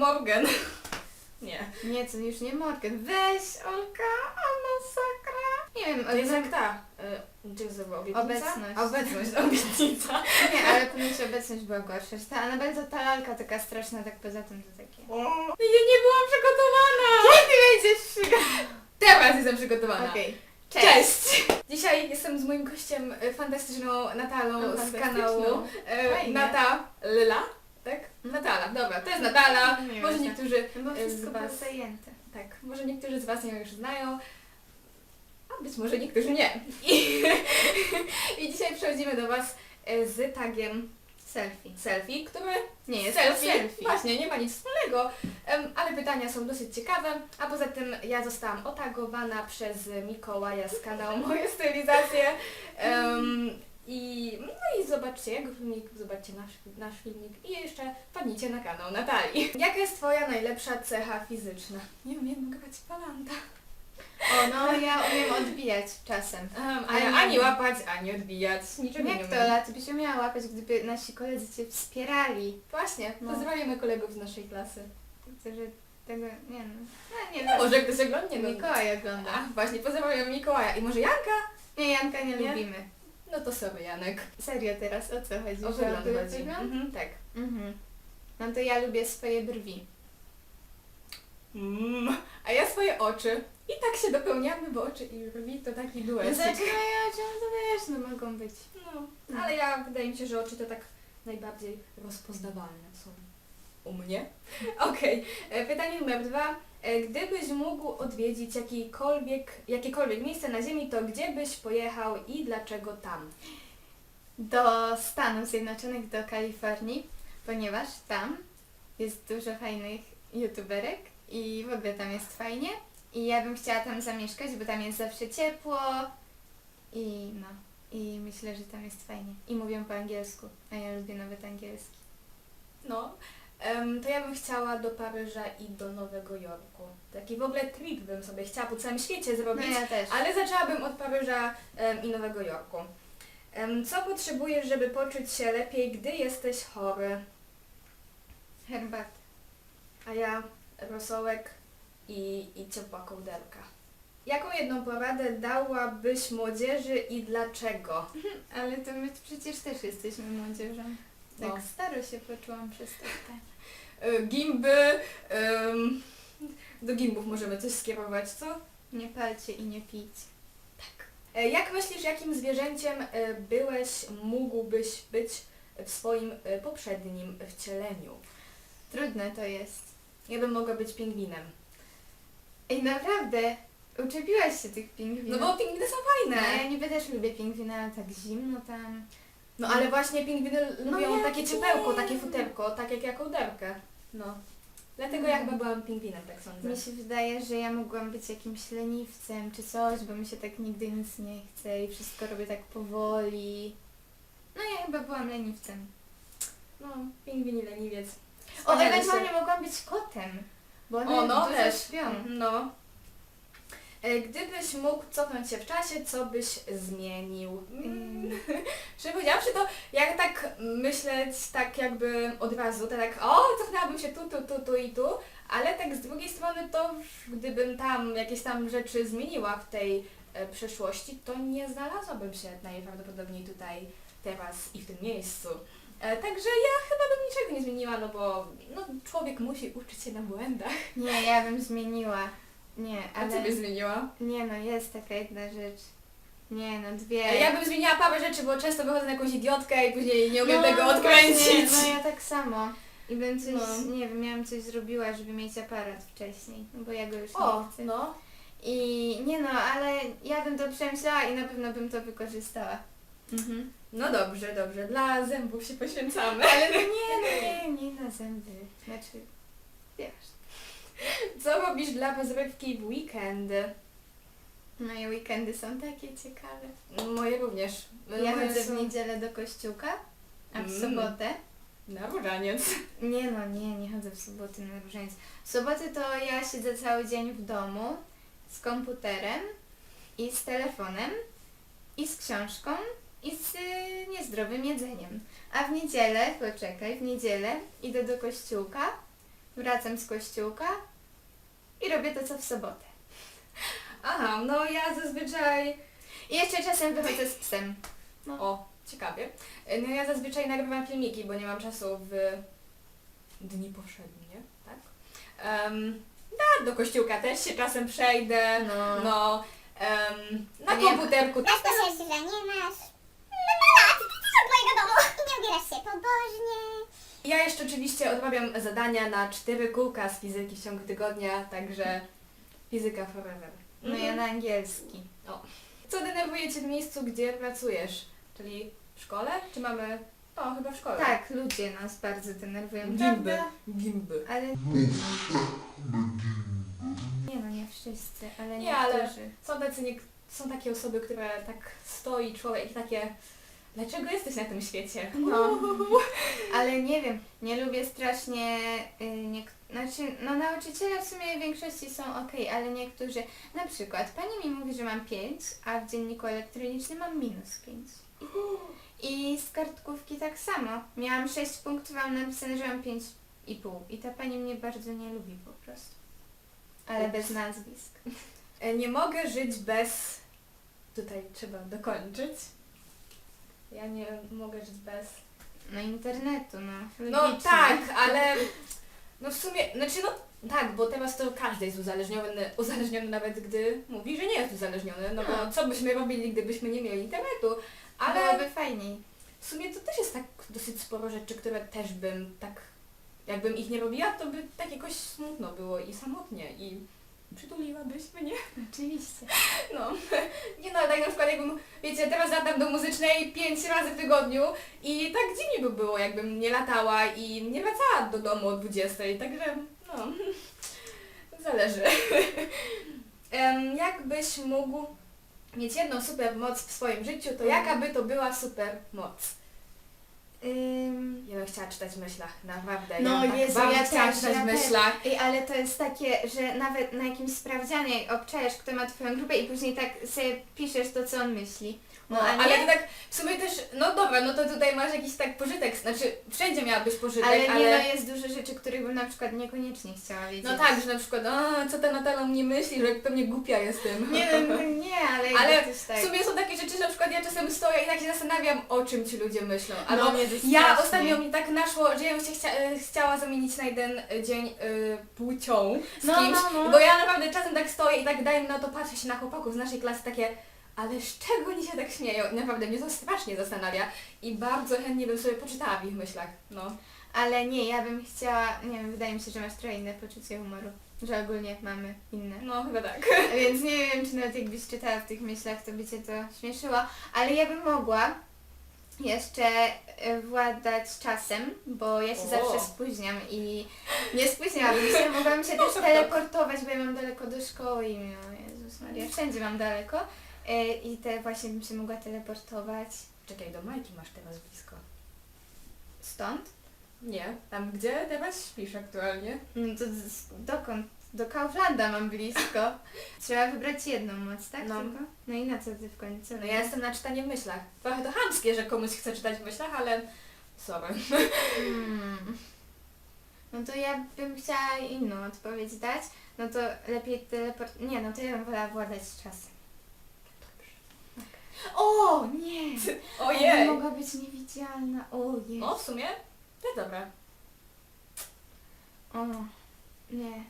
Morgan. Nie. Nie, to już nie Morgan. Weź, Olka, a masakra. Nie wiem, To jest ale jak ta. y, była obietnica? Obecność. Obecność, obietnica. Nie, ale ponoć obecność była gorsza. Że Ta Anabel to ta lalka taka straszna, tak poza tym to takie. Ja nie byłam przygotowana! Kiedy będziesz przygotowana? Teraz jestem przygotowana. Okej. Cześć! Dzisiaj jestem z moim gościem y, fantastyczną Natalą No, z fantastyczną. kanału y, Fajnie. Nata Lyla, tak? Natala, dobra, to jest Natala. Miło Może się. niektórzy bo y, wszystko z było Was, zajęte. tak, może niektórzy z Was ją już znają, a być może niektórzy nie. I, i dzisiaj przechodzimy do Was y, z tagiem Selfie. selfie, który Nie jest selfie. to selfie. Właśnie, nie ma nic wspólnego, em, ale pytania są dosyć ciekawe, a poza tym ja zostałam otagowana przez Mikołaja z kanału Moje Stylizacje. Em, I, no i zobaczcie jego filmik, zobaczcie nasz, nasz filmik i jeszcze wpadnijcie na kanał Natalii. Jaka jest Twoja najlepsza cecha fizyczna? Nie umiem grać palanta. O, no ja umiem odbijać czasem. Um, a Ale ani wiem. łapać, ani odbijać. Niczego nie Jak to umiem. lat byś umiała łapać, gdyby nasi koledzy Cię wspierali? Właśnie, No. pozdrawiamy kolegów z naszej klasy. To, że tego, nie no. No nie No, może ktoś oglądnie. no. Mikołaj ogląda. A, właśnie, pozdrawiam Mikołaja. I może Janka? Nie, Janka nie, Nie? lubimy. No to sobie Janek. Serio teraz, o co chodzi? O Że wygląd chodzi. wygląd? Mhm, tak. Mhm. No to ja lubię swoje brwi. Mm. A ja swoje oczy. I tak się dopełniamy, bo oczy i brwi to taki No duet. zaczynają, to wiesz, no mogą być. No, ale ja wydaje mi się, że oczy to tak najbardziej rozpoznawalne są u mnie. Okej, e, pytanie numer dwa. E, Gdybyś mógł odwiedzić jakikolwiek, jakiekolwiek miejsce na Ziemi, to gdzie byś pojechał i dlaczego tam? Do Stanów Zjednoczonych, do Kalifornii, ponieważ tam jest dużo fajnych youtuberek i w ogóle tam jest fajnie. I ja bym chciała tam zamieszkać, bo tam jest zawsze ciepło i no. I myślę, że tam jest fajnie. I mówią po angielsku, a ja lubię nawet angielski. No, em, to ja bym chciała do Paryża i do Nowego Jorku. Taki w ogóle trip bym sobie chciała po całym świecie No zrobić. ja też. Ale zaczęłabym od Paryża em, i Nowego Jorku. Em, co potrzebujesz, żeby poczuć się lepiej, gdy jesteś chory? Herbat. A ja rosołek i, i ciepła kołderka. Jaką jedną poradę dałabyś młodzieży i dlaczego? Ale to my przecież też jesteśmy młodzieżą. Tak No. staro się poczułam przez to. Y, Gimby. em, do gimbów możemy coś skierować, co? Nie palcie i nie pijcie. Tak. E, Jak myślisz, jakim zwierzęciem e, byłeś, mógłbyś być w swoim e, poprzednim wcieleniu? Trudne to jest. Ja bym mogła być pingwinem. Ej, naprawdę, uczepiłaś się tych No pingwinów. bo pingwiny są No, fajne. ja niby też lubię pingwiny, ale tak zimno tam. No ale właśnie pingwiny No lubią ja takie ciepełko, takie futerko, tak jak ja kołderkę. No. Dlatego ja chyba byłam pingwinem, tak sądzę. Mi się wydaje, że ja mogłam być jakimś leniwcem czy coś, bo mi się tak nigdy nic nie chce i wszystko robię tak powoli. No ja chyba byłam leniwcem. No, pingwini leniwiec. O, Wspaniale ewentualnie się- mogłam być kotem. Bo one O, no dużo też. śpią. No. E, Gdybyś mógł cofnąć się w czasie, co byś zmienił? Mm. Szczerze powiedziawszy, to jak tak myśleć tak jakby od razu, to tak o, cofnęłabym się tu, tu, tu, tu i tu, ale tak z drugiej strony to gdybym tam jakieś tam rzeczy zmieniła w tej e, przeszłości, to nie znalazłabym się najprawdopodobniej tutaj, teraz i w tym miejscu. E, Także ja chyba bym niczego nie zmieniła, no bo no, człowiek musi uczyć się na błędach. Nie, ja bym zmieniła. Nie, A ale... co byś zmieniła? Nie no, jest taka jedna rzecz. Nie no, dwie. Ja bym zmieniła parę rzeczy, bo często wychodzę na jakąś idiotkę i później nie umiem no, tego no odkręcić. Właśnie, no ja tak samo. I bym coś, No. nie wiem, miałam coś zrobiła, żeby mieć aparat wcześniej, no bo ja go już O, nie chcę. no. I nie no, ale ja bym to przemyślała i na pewno bym to wykorzystała. Mhm. No dobrze, dobrze. Dla zębów się poświęcamy. Ale no nie, no nie, nie na zęby. Znaczy, wiesz. Co robisz dla rozrywki w weekendy? Moje weekendy są takie ciekawe. Moje również. Ja Moje chodzę w są niedzielę do kościółka, a w Mm. sobotę Na różaniec. Nie no, nie, nie chodzę w soboty na różaniec. W soboty to ja siedzę cały dzień w domu z komputerem i z telefonem i z książką i z y, niezdrowym jedzeniem. A w niedzielę, poczekaj, w niedzielę idę do kościółka wracam z kościółka i robię to co w sobotę. Aha, no ja zazwyczaj... I jeszcze czasem wychodzę z psem. O, ciekawie. No ja zazwyczaj nagrywam filmiki, bo nie mam czasu w dni powszednie, tak? Um, da, do kościółka też się czasem przejdę, No. no, em, na A nie- komputerku Raz powiesz, że nie masz lat, do twojego domu i nie ubierasz się pobożnie. Ja jeszcze oczywiście odrabiam zadania na cztery kółka z fizyki w ciągu tygodnia, także fizyka forever. No ja na angielski. Co denerwuje Cię w miejscu, gdzie pracujesz? Czyli w szkole? Czy mamy... O, chyba w szkole. Tak, ludzie nas bardzo denerwują, Gimby. prawda? Gimby. Ale... Nie no, nie wszyscy, ale Nie, ale- niektórzy. Są, tacy nie, są takie osoby, które tak stoi człowiek i takie... Dlaczego jesteś na tym świecie? No. Ale nie wiem, nie lubię strasznie, y, nie, znaczy, no nauczyciele w sumie w większości są ok, ale niektórzy, na przykład pani mi mówi, że mam 5, a w dzienniku elektronicznym mam minus 5. I z kartkówki tak samo. Miałam 6 punktów, a mam napisane, że mam 5,5 i ta pani mnie bardzo nie lubi po prostu. Ale Ups. bez nazwisk. E, Nie mogę żyć bez... Tutaj trzeba dokończyć. Ja nie mogę żyć bez... No internetu, no. No tak, ale no w sumie, znaczy no tak, bo teraz to każdy jest uzależniony, uzależniony nawet gdy mówi, że nie jest uzależniony, no bo No. co byśmy robili, gdybyśmy nie mieli internetu, ale Byłoby fajniej. w sumie to też jest tak dosyć sporo rzeczy, które też bym tak, jakbym ich nie robiła, to by tak jakoś smutno było i samotnie i przytuliłabyś mnie. Oczywiście. No, nie no, tak na przykład jakbym, wiecie, teraz latam do muzycznej pięć razy w tygodniu i tak dziwnie by było, jakbym nie latała i nie wracała do domu o 20, także no, zależy. Em, Jakbyś mógł mieć jedną super moc w swoim życiu, to jaka by to była super moc? Bym chciała czytać w myślach, naprawdę. No, ja bym tak ja chciała też, czytać ja w myślach. Ej, ale to jest takie, że nawet na jakimś sprawdzianie obczajesz, kto ma twoją grupę i później tak sobie piszesz to, co on myśli. No, No, ale to tak w sumie też, no dobra, no to tutaj masz jakiś tak pożytek, znaczy wszędzie miałabyś pożytek, ale ale... nie, no jest dużo rzeczy, których bym na przykład niekoniecznie chciała wiedzieć. No tak, że na przykład, a co ta Natala o mnie myśli, że pewnie głupia jestem. Nie, no, no, nie, ale, Ale tak. W sumie są takie rzeczy, że na przykład ja czasem stoję i tak się zastanawiam, o czym ci ludzie myślą. Albo No, ja ostatnio mi tak naszło, że ja bym się chcia, e, chciała zamienić na jeden e, dzień y, płcią z No, kimś, no, no. bo ja naprawdę czasem tak stoję i tak daję na to, patrzę się na chłopaków z naszej klasy takie, ale z czego oni się tak śmieją? I naprawdę mnie to strasznie zastanawia i bardzo chętnie bym sobie poczytała w ich myślach, no. Ale nie, ja bym chciała, nie wiem, wydaje mi się, że masz trochę inne poczucie humoru. Że ogólnie mamy inne. No chyba tak. Więc nie wiem, czy nawet jakbyś czytała w tych myślach, to by Cię to śmieszyło. Ale ja bym mogła jeszcze e, władać czasem, bo ja się O. zawsze spóźniam i nie spóźniałabym się. Mogłabym się też teleportować, bo ja mam daleko do szkoły i no Jezus Maria, wszędzie mam daleko. E, I te właśnie bym się mogła teleportować Czekaj, do Majki masz teraz blisko. stąd. Nie, tam gdzie teraz śpisz aktualnie? No to dokąd? Do Kauflanda mam blisko. Trzeba wybrać jedną moc, tak? No. Tylko? No i na co ty w końcu? No ja jestem na czytanie w myślach. Trochę to chamskie, że komuś chce czytać w myślach, ale sorry. Hmm. No to ja bym chciała inną odpowiedź dać. No to lepiej teleport... Nie, no to ja bym wolała władać czasem. O, nie! Ojej! Ona mogła być niewidzialna. O, jest. O, w sumie? To jest dobre. O, nie.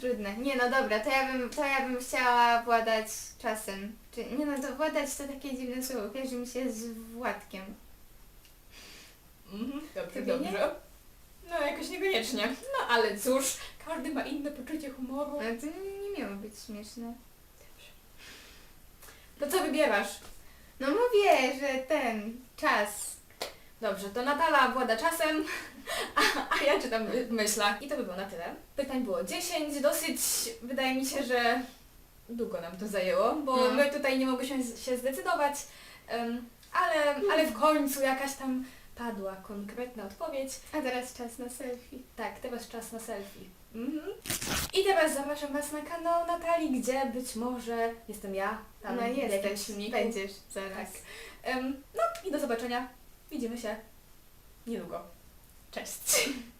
Trudne. Nie, no dobra, to ja bym, to ja bym chciała władać czasem. Czy, nie no, to władać to takie dziwne słowo. Kojarzy mi się z Władkiem. Mhm, dobrze, Tobie nie? dobrze. No jakoś niekoniecznie. No ale cóż, każdy ma inne poczucie humoru. Ale to nie, nie miało być śmieszne. To co wybierasz? No mówię, że ten czas. Dobrze, to Natala włada czasem, a, a ja czytam w myślach. I to by było na tyle. Pytań było 10, dosyć wydaje mi się, że długo nam to zajęło, bo No. my tutaj nie mogłyśmy z- się zdecydować, em, ale, ale w końcu jakaś tam padła konkretna odpowiedź. A teraz czas na selfie. Tak, teraz czas na selfie. Mhm. I teraz zapraszam Was na kanał Natalii, gdzie być może jestem ja, tam no jesteś, będziesz zaraz. Tak. Em, no i do zobaczenia. Widzimy się niedługo. Cześć.